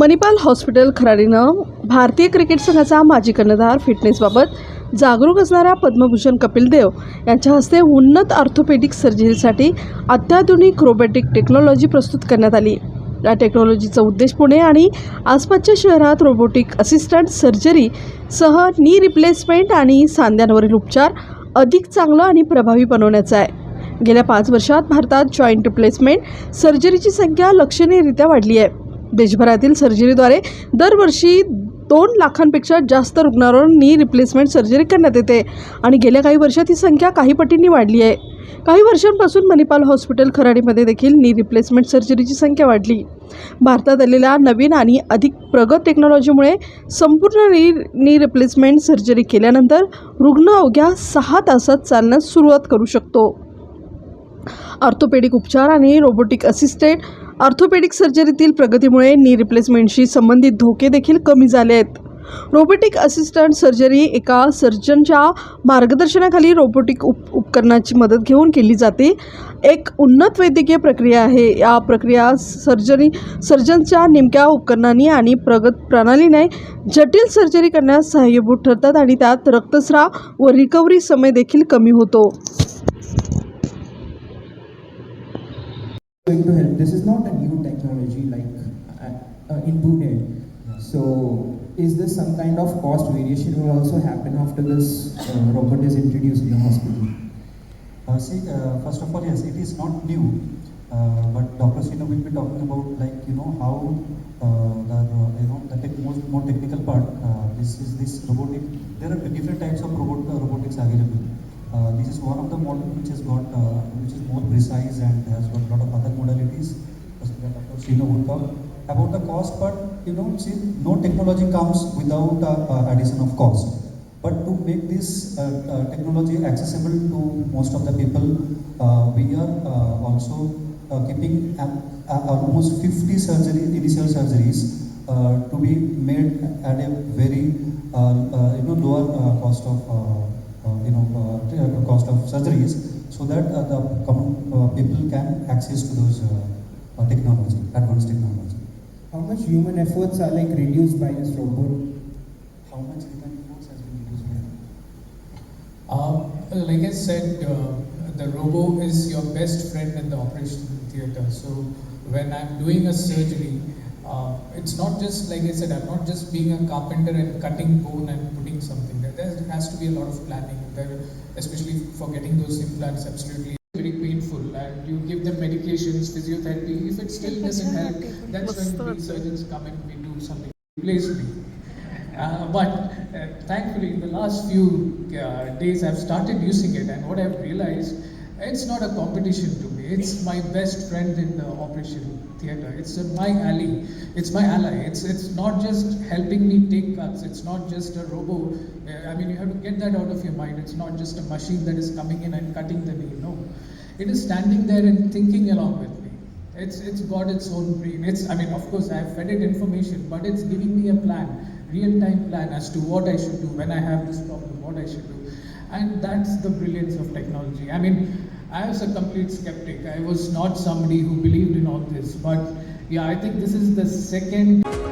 Manipal hospital खराडीनं भारतीय cricket संघाचा माजी कर्णधार फिटनेसबाबत जागरूक असणाऱ्या पद्मभूषण कपिल देव यांच्या हस्ते उन्नत ऑर्थोपेडिक सर्जरीसाठी अत्याधुनिक रोबोटिक टेक्नॉलॉजी प्रस्तुत करण्यात आली. या टेक्नॉलॉजीचा उद्देश पुणे आणि आसपासच्या शहरात रोबोटिक असिस्टंट सर्जरी सह नी रिप्लेसमेंट आणि सांध्यांवरील उपचार अधिक चांगलं आणि प्रभावी बनवण्याचा आहे. गेल्या पाच वर्षात भारतात जॉईंट रिप्लेसमेंट सर्जरीची संख्या लक्षणीयरित्या वाढली आहे. देशभरातील सर्जरीद्वारे दरवर्षी दोन लाखांपेक्षा जास्त रुग्णांवर नी रिप्लेसमेंट सर्जरी करण्यात येते. आणि गेल्या काही वर्षात ही संख्या काही पटींनी वाढली आहे. काही वर्षांपासून मणिपाल हॉस्पिटल खराडीमध्ये देखील नी रिप्लेसमेंट सर्जरीची संख्या वाढली. भारतात आलेल्या नवीन आणि अधिक प्रगत टेक्नॉलॉजीमुळे संपूर्ण नी नी रिप्लेसमेंट सर्जरी केल्यानंतर रुग्ण अवघ्या सहा तासात चालण्यास सुरुवात करू शकतो. ऑर्थोपेडिक उपचार आणि रोबोटिक असिस्टेड ऑर्थोपेडिक सर्जरीतील प्रगतीमुळे नी रिप्लेसमेंटशी संबंधित धोके देखील कमी झाले आहेत. रोबोटिक असिस्टंट सर्जरी एका सर्जनच्या मार्गदर्शनाखाली रोबोटिक उप उपकरणाची मदत घेऊन केली जाते. एक उन्नत वैद्यकीय प्रक्रिया आहे. या प्रक्रिया सर्जरी सर्जनच्या नेमक्या उपकरणांनी आणि प्रगत प्रणालीने जटिल सर्जरी करण्यास सहाय्यभूत ठरतात आणि त्यात रक्तस्राव व रिकव्हरी समय देखील कमी होतो. Going to help. This is not a new technology like uh, uh, in Pune. So, is this some kind of cost variation will also happen after this uh, robot is introduced in the hospital? Uh, see, uh, first of all, yes, it is not new, uh, but Dr. Sina will be talking about like you know how uh, the uh, you know the tech, most more technical part. Uh, this is this robotic. There are different types of robot robotics available. This is one of the model which has got which is more precise and has got a lot of Sina will about the cost part. You know, see, no technology comes without uh, uh, addition of cost. But to make this uh, uh, technology accessible to most of the people, uh, we are uh, also uh, keeping uh, almost 50 surgery, initial surgeries uh, to be made at a very uh, uh, you know lower uh, cost of uh, uh, you know uh, cost of surgeries, so that uh, the common uh, people can access to those uh, uh, technology, advanced technology. How much human efforts are like reduced by this robot? How much human force has been reduced here? Um, like I said, uh, the robo is your best friend in the operation theater. So when I'm doing a surgery, uh, it's not just like I said, I'm not just being a carpenter and cutting bone and putting something there. There has to be a lot of planning, there, especially for getting those implants absolutely. And you give them medications, physiotherapy. If it still doesn't help, that's when we surgeons come and we do something. Replace me. Uh, but uh, thankfully, in the last few uh, days, I've started using it, and what I've realized, it's not a competition to me. It's my best friend in the operation theater. It's uh, my ally. It's my ally. It's it's not just helping me take cuts. It's not just a robo. Uh, I mean, you have to get that out of your mind. It's not just a machine that is coming in and cutting the knee. No, it is standing there and thinking along with me. It's it's got its own brain. It's I mean, of course, I have fed it information, but it's giving me a plan, real-time plan as to what I should do when I have this problem, what I should do, and that's the brilliance of technology. I mean, I was a complete skeptic. I was not somebody who believed in all this, but yeah, I think this is the second.